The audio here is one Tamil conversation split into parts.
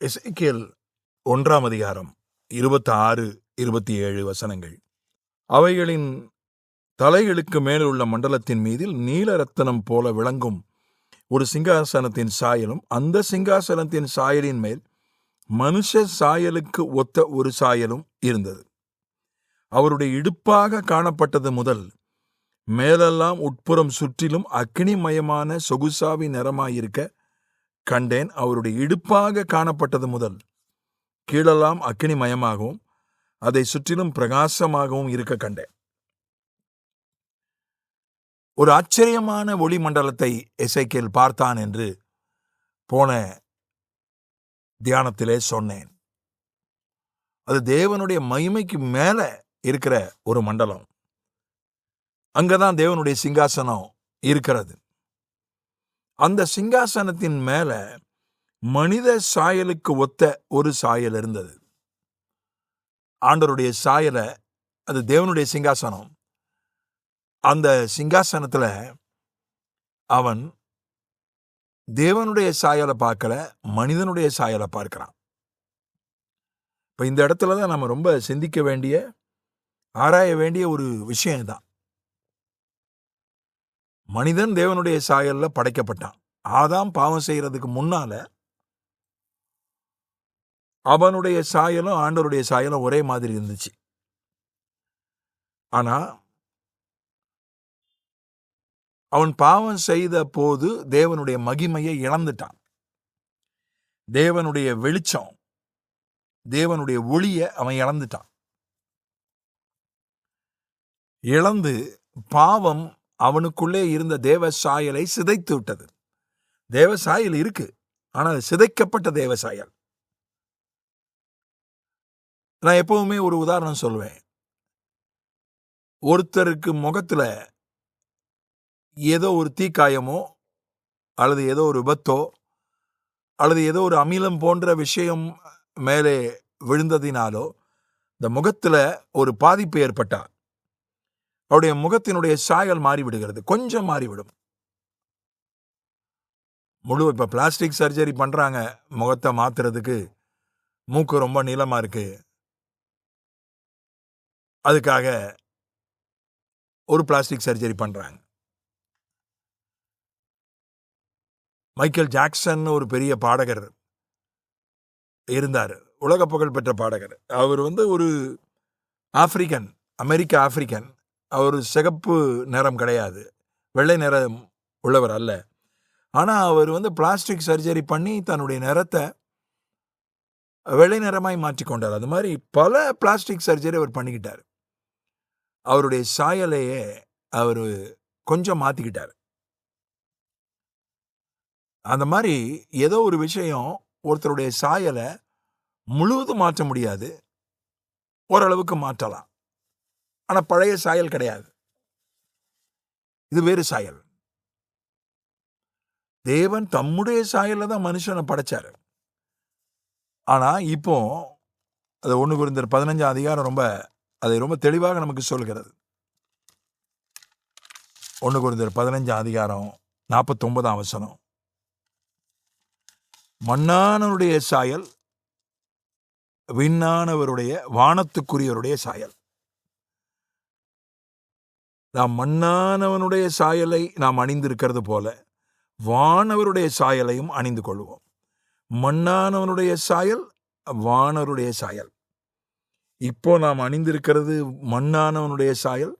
எசேக்கியேல் ஒன்றாம் அதிகாரம் இருபத்தி ஆறு இருபத்தி ஏழு வசனங்கள். அவைகளின் தலைகளுக்கு மேலுள்ள மண்டலத்தின் மீதில் நீல ரத்தனம் போல விளங்கும் ஒரு சிங்காசனத்தின் சாயலும் அந்த சிங்காசனத்தின் சாயலின் மேல் மனுஷ சாயலுக்கு ஒத்த ஒரு சாயலும் இருந்தது. அவருடைய இடுப்பாக காணப்பட்டது முதல் மேலெல்லாம் உட்புறம் சுற்றிலும் அக்னிமயமான சொகுசாவி நிறமாயிருக்க கண்டேன் அவருடைய இடுப்பாக காணப்பட்டது முதல். கீழெல்லாம் அக்னிமயமாகவும் அதை சுற்றிலும் பிரகாசமாகவும் இருக்க கண்டேன். ஒரு ஆச்சரியமான ஒளி மண்டலத்தை எசைக்கேல் பார்த்தான் என்று போன தியானத்திலே சொன்னேன். அது தேவனுடைய மகிமைக்கு மேல இருக்கிற ஒரு மண்டலம். அங்கதான் தேவனுடைய சிங்காசனம் இருக்கிறது. அந்த சிங்காசனத்தின் மேல மனித சாயலுக்கு ஒத்த ஒரு சாயல் இருந்தது. ஆண்டருடைய சாயலை அது தேவனுடைய சிங்காசனம். அந்த சிங்காசனத்துல அவன் தேவனுடைய சாயலை பார்க்கல மனிதனுடைய சாயலை பார்க்கிறான். இப்ப இந்த இடத்துல தான் நம்ம ரொம்ப சிந்திக்க வேண்டிய ஆராய வேண்டிய ஒரு விஷயம் தான் மனிதன் தேவனுடைய சாயல்ல படைக்கப்பட்டான். ஆதாம் பாவம் செய்யறதுக்கு முன்னால அவனுடைய சாயலும் ஆண்டவருடைய சாயலும் ஒரே மாதிரி இருந்துச்சு. ஆனா அவன் பாவம் செய்த போது தேவனுடைய மகிமையை இழந்துட்டான். தேவனுடைய வெளிச்சம் தேவனுடைய ஒளியை அவன் இழந்துட்டான். இழந்து பாவம் அவனுக்குள்ளே இருந்த தேவ சாயலை சிதைத்து விட்டது. தேவ சாயல் இருக்கு ஆனால் அது சிதைக்கப்பட்ட தேவ சாயல். நான் எப்பவுமே ஒரு உதாரணம் சொல்வேன். ஒருத்தருக்கு முகத்துல ஏதோ ஒரு தீக்காயமோ அல்லது ஏதோ ஒரு விபத்தோ அல்லது ஏதோ ஒரு அமிலம் போன்ற விஷயம் மேலே விழுந்ததினாலோ இந்த முகத்துல ஒரு பாதிப்பு ஏற்பட்டா அவருடைய முகத்தினுடைய சாயல் மாறிவிடுகிறது. கொஞ்சம் மாறிவிடும். முழு இப்ப பிளாஸ்டிக் சர்ஜரி பண்றாங்க. முகத்தை மாத்துறதுக்கு மூக்கு ரொம்ப நீளமா இருக்கு. அதுக்காக ஒரு பிளாஸ்டிக் சர்ஜரி பண்றாங்க. மைக்கேல் ஜாக்சன் ஒரு பெரிய பாடகர் இருந்தார். உலக புகழ் பெற்ற பாடகர். அவர் வந்து ஒரு ஆப்பிரிக்கன் அமெரிக்க ஆப்பிரிக்கன் அவர் சிகப்பு நிறம் கிடையாது. வெள்ளை நிறம் உள்ளவர் அல்ல. ஆனால் அவர் வந்து பிளாஸ்டிக் சர்ஜரி பண்ணி தன்னுடைய நிறத்தை வெள்ளை நிறமாய் மாற்றிக்கொண்டார் அது மாதிரி பல பிளாஸ்டிக் சர்ஜரி அவர் பண்ணிக்கிட்டார். அவருடைய சாயலையே அவர் கொஞ்சம் மாற்றிக்கிட்டார் அந்த மாதிரி ஏதோ ஒரு விஷயம் ஒருத்தருடைய சாயலை முழுவதும் மாற்ற முடியாது. ஓரளவுக்கு மாற்றலாம். ஆனால் பழைய சாயல் கிடையாது. இது வேறு சாயல். தேவன் தம்முடைய சாயல்ல தான் மனுஷனை படைச்சாரு. ஆனால் இப்போ அது ஒன்று குறிந்தர் பதினஞ்சாம் அதிகாரம் ரொம்ப அதை ரொம்ப தெளிவாக நமக்கு சொல்கிறது. ஒன்று குறிந்தர் பதினஞ்சாம் அதிகாரம் நாற்பத்தொன்பதாம் வசனம். மண்ணானவருடைய சாயல் விண்ணானவருடைய வானத்துக்குரியவருடைய சாயல். நாம் மண்ணானவனுடைய சாயலை நாம் அணிந்திருக்கிறது போல வானவருடைய சாயலையும் அணிந்து கொள்வோம். மண்ணானவனுடைய சாயல் வானவருடைய சாயல். இப்போ நாம் அணிந்திருக்கிறது மண்ணானவனுடைய சாயல்.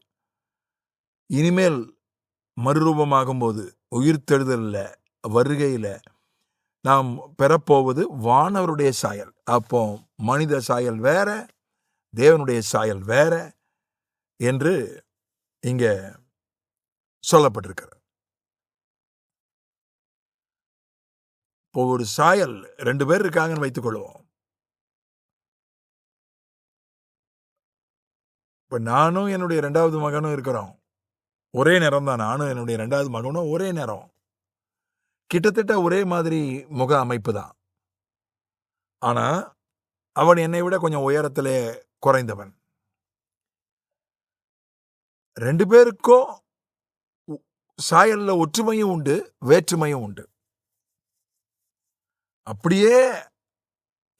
இனிமேல் மறுரூபமாகும் போது வருகையில் நாம் பெறப்போவது வானவருடைய சாயல். அப்போ மனித சாயல் வேற தேவனுடைய சாயல் வேற என்று இங்க சொல்லப்பட்டிருக்கிறது. இப்போ ஒரு சாயல் ரெண்டு பேர் இருக்காங்கன்னு வைத்துக் கொள்வோம். இப்ப நானும் என்னுடைய ரெண்டாவது மகனும் இருக்கிறோம். ஒரே நேரம் தான் நானும் என்னுடைய ரெண்டாவது மகனும் ஒரே நேரம். கிட்டத்தட்ட ஒரே மாதிரி முக அமைப்பு தான். ஆனா அவன் என்னை விட கொஞ்சம் உயரத்திலே குறைந்தவன். ரெண்டு பேருக்கும் சாயலில் ஒற்றுமையும் உண்டு வேற்றுமையும் உண்டு. அப்படியே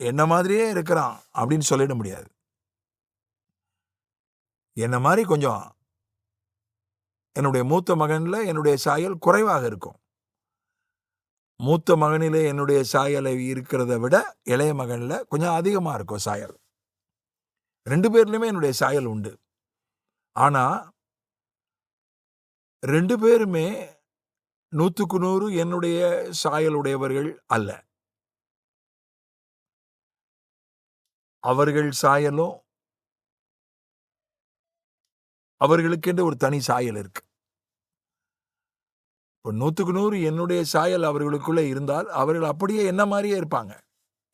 என்ன மாதிரியே இருக்கிறான் அப்படின்னு சொல்லிட முடியாது. என்ன மாதிரி கொஞ்சம் என்னுடைய மூத்த மகனில் என்னுடைய சாயல் குறைவாக இருக்கும். மூத்த மகனிலே என்னுடைய சாயலை இருக்கிறத விட இளைய மகனில் கொஞ்சம் அதிகமாக இருக்கும் சாயல். ரெண்டு பேர்லையுமே என்னுடைய சாயல் உண்டு. ஆனால் ரெண்டு பேருமே நூற்றுக்கு நூறு என்னுடைய சாயலுடையவர்கள் அல்ல. அவர்கள் சாயலும் அவர்களுக்கென்று ஒரு தனி சாயல் இருக்கு. இப்போ நூற்றுக்கு நூறு என்னுடைய சாயல் அவர்களுக்குள்ளே இருந்தால் அவர்கள் அப்படியே என்ன மாதிரியே இருப்பாங்க?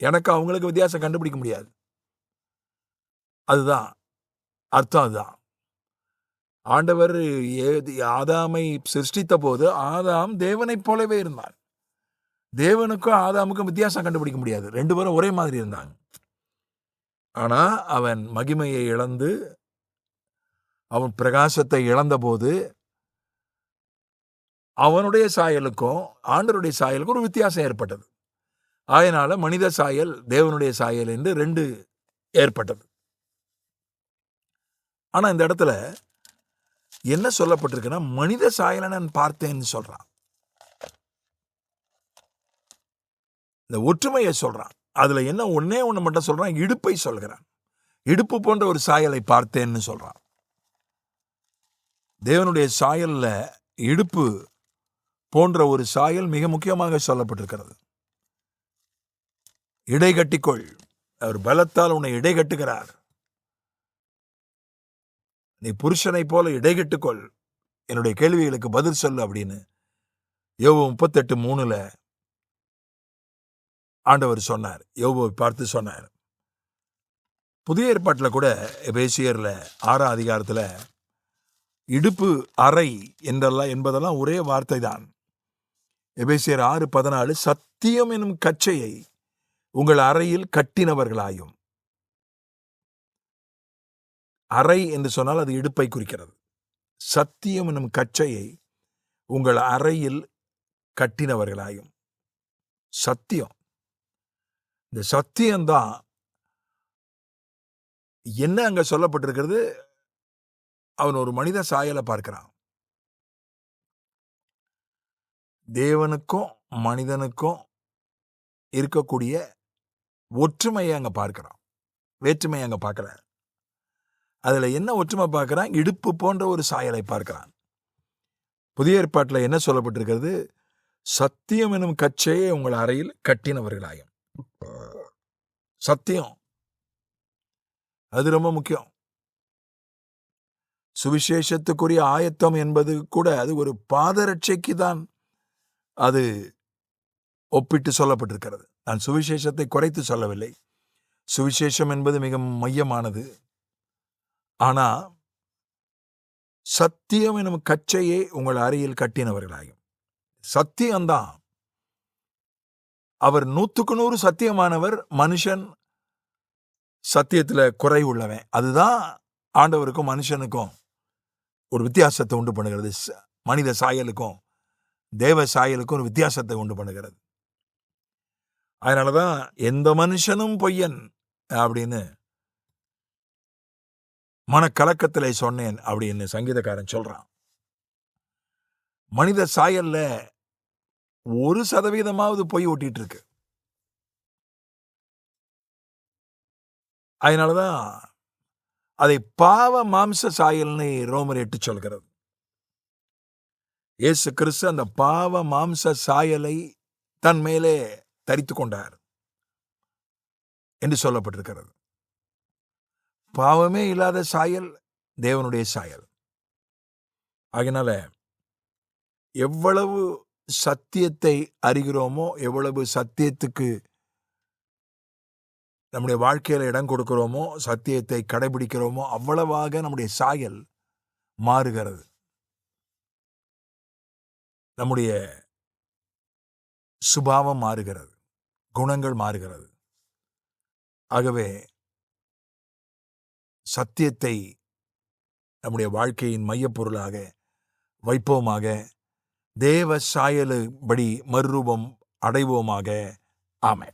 எனக்கு அவங்களுக்கு வித்தியாசம் கண்டுபிடிக்க முடியாது. அதுதான் அர்த்தம் அதுதான். ஆண்டவர் ஆதாமை சிருஷ்டித்த போது ஆதாம் தேவனைப் போலவே இருந்தான் தேவனுக்கும் ஆதாமுக்கும் வித்தியாசம் கண்டுபிடிக்க முடியாது. ரெண்டு பேரும் ஒரே மாதிரி இருந்தாங்க. ஆனால் அவன் மகிமையை இழந்து அவன் பிரகாசத்தை இழந்தபோது அவனுடைய சாயலுக்கும் ஆண்டருடைய சாயலுக்கும் ஒரு வித்தியாசம் ஏற்பட்டது. அதனால் மனித சாயல் தேவனுடைய சாயல் என்று ரெண்டு ஏற்பட்டது. ஆனால் இந்த இடத்துல என்ன சொல்லப்பட்டிருக்குன்னா மனித சாயலை நான் பார்த்தேன்னு சொல்றான். இந்த ஒற்றுமையை சொல்றான். அதுல என்ன ஒன்னே ஒன்று மட்டும் சொல்றான் இடுப்பை சொல்கிறான். இடுப்பு போன்ற ஒரு சாயலை பார்த்தேன்னு சொல்றான். தேவனுடைய சாயல்ல இடுப்பு போன்ற ஒரு சாயல் மிக முக்கியமாக சொல்லப்பட்டிருக்கிறது. இடை கட்டிக்கொள் அவர் பலத்தால் உன்னை இடை கட்டுகிறார் நீ புருஷனைப் போல இடைகட்டுக்கொள் என்னுடைய கேள்விகளுக்கு பதில் சொல்லு அப்படின்னு யோபு முப்பத்தெட்டு மூணுல ஆண்டவர் சொன்னார். யோபுவை பார்த்து சொன்னார். புதிய ஏற்பாட்டில் கூட பேசியரில் ஆறாம் அதிகாரத்தில் இடுப்பு அறை என்றெல்லாம் என்பதெல்லாம் ஒரே வார்த்தை தான். எபேசியர் ஆறு பதினாலு சத்தியம் எனும் கச்சையை உங்கள் அறையில் கட்டினவர்களாயும் அறை என்று சொன்னால் அது இடுப்பை குறிக்கிறது. சத்தியம் என்னும் கச்சையை உங்கள் அறையில் கட்டினவர்களாயும். சத்தியம். இந்த சத்தியம்தான் என்ன அங்க சொல்லப்பட்டிருக்கிறது? அவன் ஒரு மனித சாயலை பார்க்கிறான். தேவனுக்கும் மனிதனுக்கும் இருக்கக்கூடிய ஒற்றுமையை அங்க பார்க்கிறான். வேற்றுமையை அங்க பார்க்கல அதில் என்ன ஒற்றுமை பார்க்குறான்? இடுப்பு போன்ற ஒரு சாயலை பார்க்கிறான். புதிய ஏற்பாட்டில் என்ன சொல்லப்பட்டிருக்கிறது? சத்தியம் எனும் கச்சையை உங்கள் அறையில் கட்டினவர்களாயும். சத்தியம். அது ரொம்ப முக்கியம். சுவிசேஷத்துக்குரிய ஆயத்தம் என்பது கூட அது ஒரு பாதரட்சைக்கு தான் அது ஒப்பிட்டு சொல்லப்பட்டிருக்கிறது. நான் சுவிசேஷத்தை குறைத்து சொல்லவில்லை. சுவிசேஷம் என்பது மிக மையமானது. ஆனா சத்தியம் எனும் கச்சையை உங்கள் அறையில் கட்டினவர்களாயும் சத்தியம்தான். அவர் நூத்துக்கு நூறு சத்தியமானவர் மனுஷன் சத்தியத்துல குறை உள்ளவன். அதுதான் ஆண்டவருக்கும் மனுஷனுக்கும் ஒரு வித்தியாசத்தை உண்டு பண்ணுகிறது. மனித சாயலுக்கும் தேவ சாயலுக்கும் ஒரு வித்தியாசத்தை உண்டு பண்ணுகிறது. அதனாலதான் எந்த மனுஷனும் பொய்யன் அப்படின்னு மனக்கலக்கத்தில் சொன்னேன் அப்படின்னு சங்கீதக்காரன் சொல்றான். மனித சாயல்ல ஒரு சதவீதமாவது பொய் ஓட்டிட்டு இருக்கு. அதனாலதான் அதை பாவ மாம்ச சாயல்னு ரோமர் எட்டு சொல்கிறது. இயேசு கிறிஸ்து அந்த பாவ மாம்ச சாயலை தன் மேலே தரித்து கொண்டார் என்று சொல்லப்பட்டிருக்கிறது. பாவமே இல்லாத சாயல் தேவனுடைய சாயல். அதனால எவ்வளவு சத்தியத்தை அறிகிறோமோ எவ்வளவு சத்தியத்துக்கு நம்முடைய வாழ்க்கையில் இடம் கொடுக்கிறோமோ சத்தியத்தை கடைபிடிக்கிறோமோ அவ்வளவாக நம்முடைய சாயல் மாறுகிறது. நம்முடைய சுபாவம் மாறுகிறது. குணங்கள் மாறுகிறது. ஆகவே சத்தியத்தை நம்முடைய வாழ்க்கையின் மையப்பொருளாக வைப்போமாக. தேவ சாயலுபடி மறுரூபம் அடைவோமாக. ஆமை